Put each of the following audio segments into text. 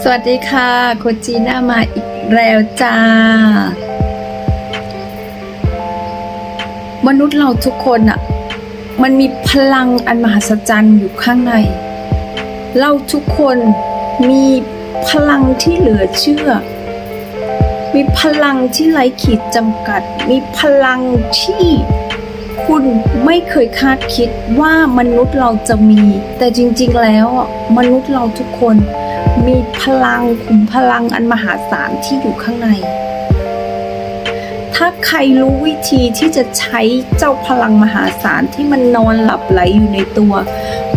สวัสดีค่ะโคจีน่ามาอีกแล้วจ้า มนุษย์เราทุกคนอะมันมีพลังอันมหัศจรรย์อยู่ข้างใน เราทุกคนมีพลังที่เหลือเชื่อ มีพลังที่ไร้ขีดจำกัด มีพลังที่คุณไม่เคยคาดคิดว่ามนุษย์เราจะมี แต่จริงๆแล้วมนุษย์เราทุกคน มีพลังขุมพลังอันมหาศาลที่อยู่ข้างใน ถ้าใครรู้วิธีที่จะใช้เจ้าพลังมหาศาลที่มันนอนหลับไหลอยู่ในตัว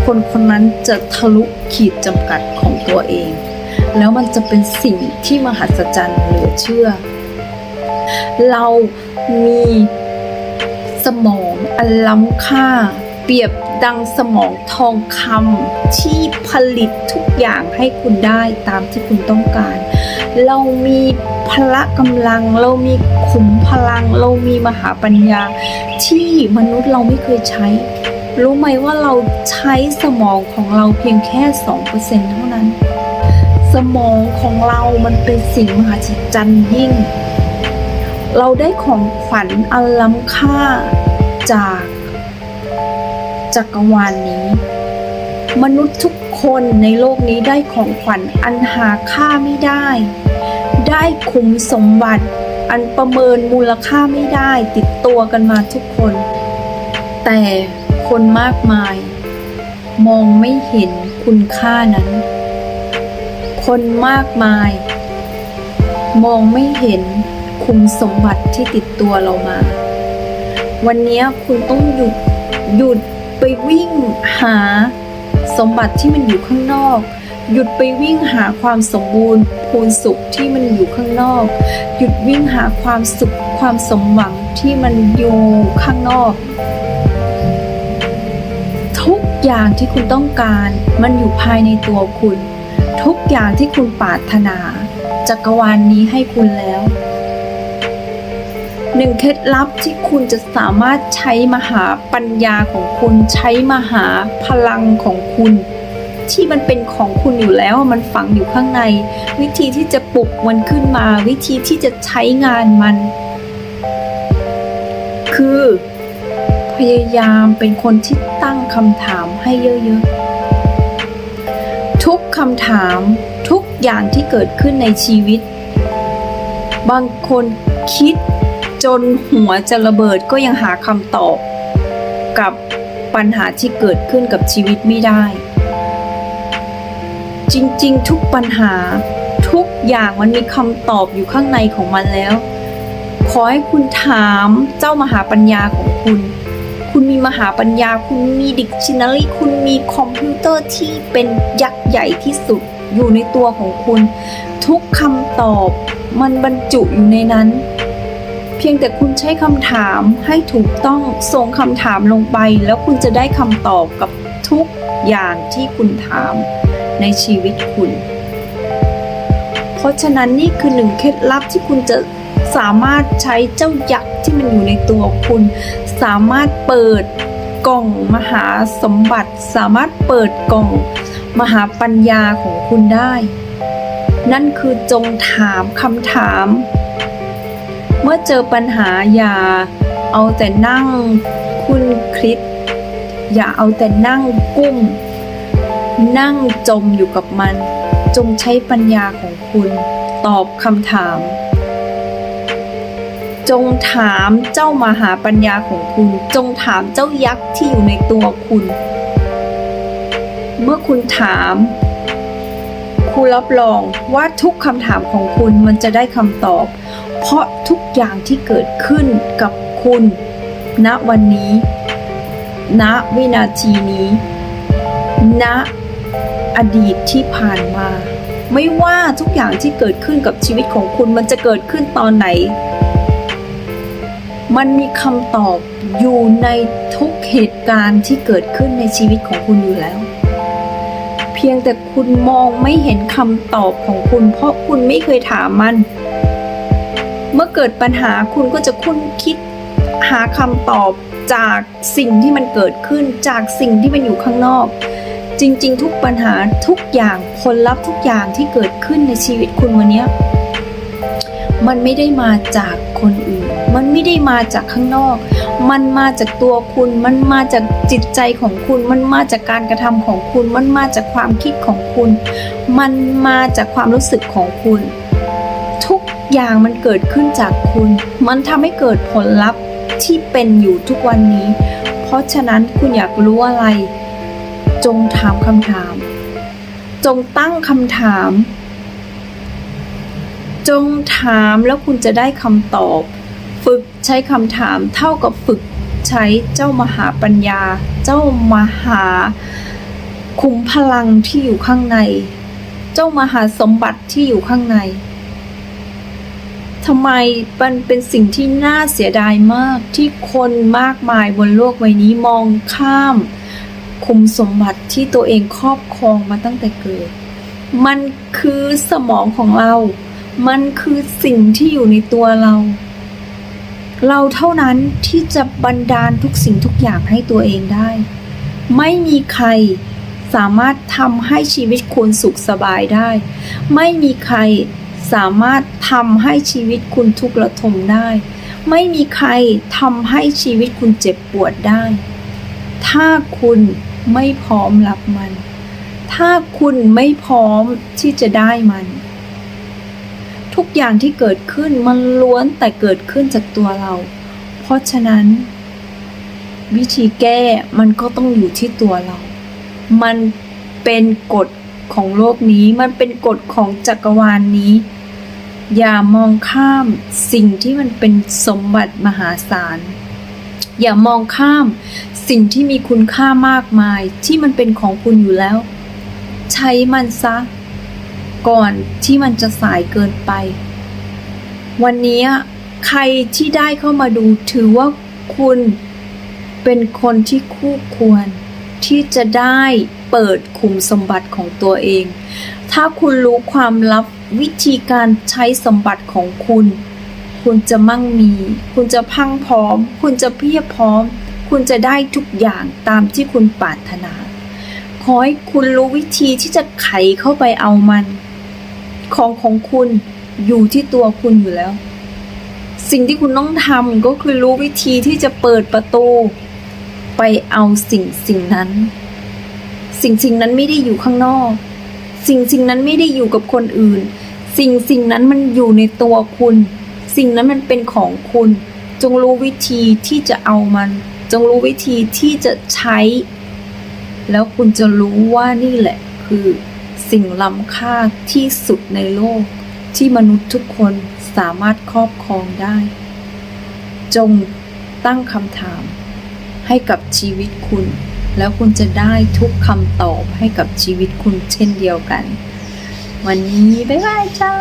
คนคนนั้นจะทะลุขีดจำกัดของตัวเอง แล้วมันจะเป็นสิ่งที่มหัศจรรย์เหลือเชื่อ เรามีสมองอันล้ำค่า เปรียบ ดังสมองทองคำที่ผลิตทุกอย่างให้คุณได้ตามที่คุณต้องการ เรามีพละกำลัง เรามีขุมพลัง เรามีมหาปัญญา ที่มนุษย์เราไม่เคยใช้ รู้ไหมว่าเราใช้สมองของเราเพียงแค่ 2%เท่านั้น สมองของเรามันเป็นสิ่งมหัศจรรย์ยิ่ง เราได้ของขวัญอันล้ำค่าจาก จักรวาลนนี้ มนุษย์ทุกคนในโลกนี้ได้ของขวัญอันหาค่าไม่ได้ ได้คุมสมบัติ อันประเมินมูลค่าไม่ได้ติดตัวกันมาทุกคน แต่คนมากมาย มองไม่เห็นคุณค่านั้น คนมากมาย มองไม่เห็นคุมสมบัติที่ติดตัวเรามา วันนี้คุณต้องหยุดหยุด ไปวิ่งหาสมบัติที่มันอยู่ข้างนอก หยุดไปวิ่งหาความสมบูรณ์พูนสุขที่มันอยู่ข้างนอก หยุดวิ่งหาความสุขความสมหวังที่มันอยู่ข้างนอก ทุกอย่างที่คุณต้องการมันอยู่ภายในตัวคุณ ทุกอย่างที่คุณปรารถนาจักรวาลนนี้ให้คุณแล้ว หนึ่งเคล็ดลับที่คุณจะสามารถใช้มหาปัญญาของคุณใช้มหาพลังของคุณ ที่มันเป็นของคุณอยู่แล้วมันฝังอยู่ข้างใน วิธีที่จะปลุกมันขึ้นมา วิธีที่จะใช้งานมัน คือ พยายามเป็นคนที่ตั้งคำถามให้เยอะๆ ทุกคำถามทุกอย่างที่เกิดขึ้นในชีวิต บางคนคิด จนหัวจะระเบิดก็ยังหาคำตอบ กับปัญหาที่เกิดขึ้นกับชีวิตไม่ได้ จริงๆ ทุกปัญหาทุกอย่างมันมีคำตอบอยู่ข้างในของมันแล้ว ขอให้คุณถามเจ้ามหาปัญญาของคุณ คุณมีมหาปัญญา คุณมีดิกชันนารีคุณมีคอมพิวเตอร์ที่เป็นยักษ์ใหญ่ที่สุดอยู่ในตัวของคุณ ทุกคำตอบมันบรรจุอยู่ในนั้น เพียงแต่คุณใช้คำถามให้ถูกต้องส่งคำถามลงไป แล้วคุณจะได้คำตอบกับทุกอย่างที่คุณถามในชีวิตคุณ เพราะฉะนั้นนี่คือหนึ่งเคล็ดลับที่คุณจะสามารถใช้เจ้ายักษ์ที่มันอยู่ในตัวคุณ สามารถเปิดกล่องมหาสมบัติ สามารถเปิดกล่องมหาปัญญาของคุณได้ นั่นคือจงถามคำถาม เมื่อเจอปัญหาอย่าเอาแต่นั่งคุณคลิด อย่าเอาแต่นั่งกุ้ม นั่งจมอยู่กับมัน จงใช้ปัญญาของคุณ ตอบคำถาม จงถามเจ้ามหาปัญญาของคุณ จงถามเจ้ายักษ์ที่อยู่ในตัวคุณ เมื่อคุณถามคุณรับรองว่าทุกคำถามของคุณมันจะได้คำตอบ เพราะทุกอย่างที่เกิดขึ้นกับคุณณวันนี้ณวินาทีนี้ณอดีตที่ผ่านมา ไม่ว่าทุกอย่างที่เกิดขึ้นกับชีวิตของคุณมันจะเกิดขึ้นตอนไหน มันมีคำตอบอยู่ในทุกเหตุการณ์ที่เกิดขึ้นในชีวิตของคุณอยู่แล้ว เพียงแต่คุณมองไม่เห็นคำตอบของคุณ เพราะคุณไม่เคยถามมัน เมื่อเกิดปัญหาคุณก็จะคุ้นคิดหาคำตอบจากสิ่งที่มันเกิดขึ้นจากสิ่งที่มันอยู่ข้างนอก จริง ๆ ทุกปัญหาทุกอย่างผลลัพธ์ทุกอย่างที่เกิดขึ้นในชีวิตคุณวันนี้มันไม่ได้มาจากคนอื่น มันไม่ได้มาจากข้างนอก มันมาจากตัวคุณ มันมาจากจิตใจของคุณ มันมาจากการกระทำของคุณ มันมาจากความคิดของคุณ มันมาจากความรู้สึกของคุณ อย่างมันเกิดขึ้นจากคุณ มันทำให้เกิดผลลัพธ์ที่เป็นอยู่ทุกวันนี้ เพราะฉะนั้นคุณอยากรู้อะไร จงถามคำถาม จงตั้งคำถาม จงถามแล้วคุณจะได้คำตอบ ฝึกใช้คำถามเท่ากับฝึกใช้เจ้ามหาปัญญา เจ้ามหาคุมพลังที่อยู่ข้างใน เจ้ามหาสมบัติที่อยู่ข้างใน ทำไมมันเป็นสิ่งที่น่าเสียดายมากที่คนมากมายบนโลกใบนี้มองข้าม คุมสมบัติที่ตัวเองครอบครองมาตั้งแต่เกิด มันคือสมองของเรา มันคือสิ่งที่อยู่ในตัวเรา เราเท่านั้นที่จะบันดาลทุกสิ่งทุกอย่างให้ตัวเองได้ ไม่มีใครสามารถทำให้ชีวิตคุณสุขสบายได้ ไม่มีใคร สามารถทำให้ชีวิตคุณทุกข์ระทมได้ ไม่มีใครทำให้ชีวิตคุณเจ็บปวดได้ ถ้าคุณไม่พร้อมรับมัน ถ้าคุณไม่พร้อมที่จะได้มัน ทุกอย่างที่เกิดขึ้นมันล้วนแต่เกิดขึ้นจากตัวเรา เพราะฉะนั้น วิธีแก้มันก็ต้องอยู่ที่ตัวเรา มันเป็นกฎของโลกนี้มันเป็นกฎของจักรวาลนนี้ อย่ามองข้ามสิ่งที่มันเป็นสมบัติมหาศาล อย่ามองข้ามสิ่งที่มีคุณค่ามากมายที่มันเป็นของคุณอยู่แล้ว ใช้มันซะ ก่อนที่มันจะสายเกินไป วันนี้ใครที่ได้เข้ามาดูถือว่าคุณเป็นคนที่คู่ควรที่จะได้เปิดขุมสมบัติของตัวเอง ถ้าคุณรู้ความลับวิธีการใช้สมบัติของคุณ คุณจะมั่งมี คุณจะพังพร้อม คุณจะเพียบพร้อม คุณจะได้ทุกอย่างตามที่คุณปรารถนา ขอให้คุณรู้วิธีที่จะไขเข้าไปเอามัน ของของคุณอยู่ที่ตัวคุณอยู่แล้ว สิ่งที่คุณต้องทำก็คือรู้วิธีที่จะเปิดประตู ไปเอาสิ่งสิ่งนั้น สิ่งสิ่งนั้นไม่ได้อยู่ข้างนอก สิ่งสิ่งนั้นไม่ได้อยู่กับคนอื่น สิ่งสิ่งนั้นมันอยู่ในตัวคุณ สิ่งนั้นมันเป็นของคุณ จงรู้วิธีที่จะเอามัน จงรู้วิธีที่จะใช้ แล้วคุณจะรู้ว่านี่แหละคือสิ่งล้ำค่าที่สุดในโลก ที่มนุษย์ทุกคนสามารถครอบครองได้ จงตั้งคำถามให้กับชีวิตคุณ แล้วคุณจะได้ทุกคำตอบให้กับชีวิตคุณเช่นเดียวกัน วันนี้ บ๊ายบายจ้า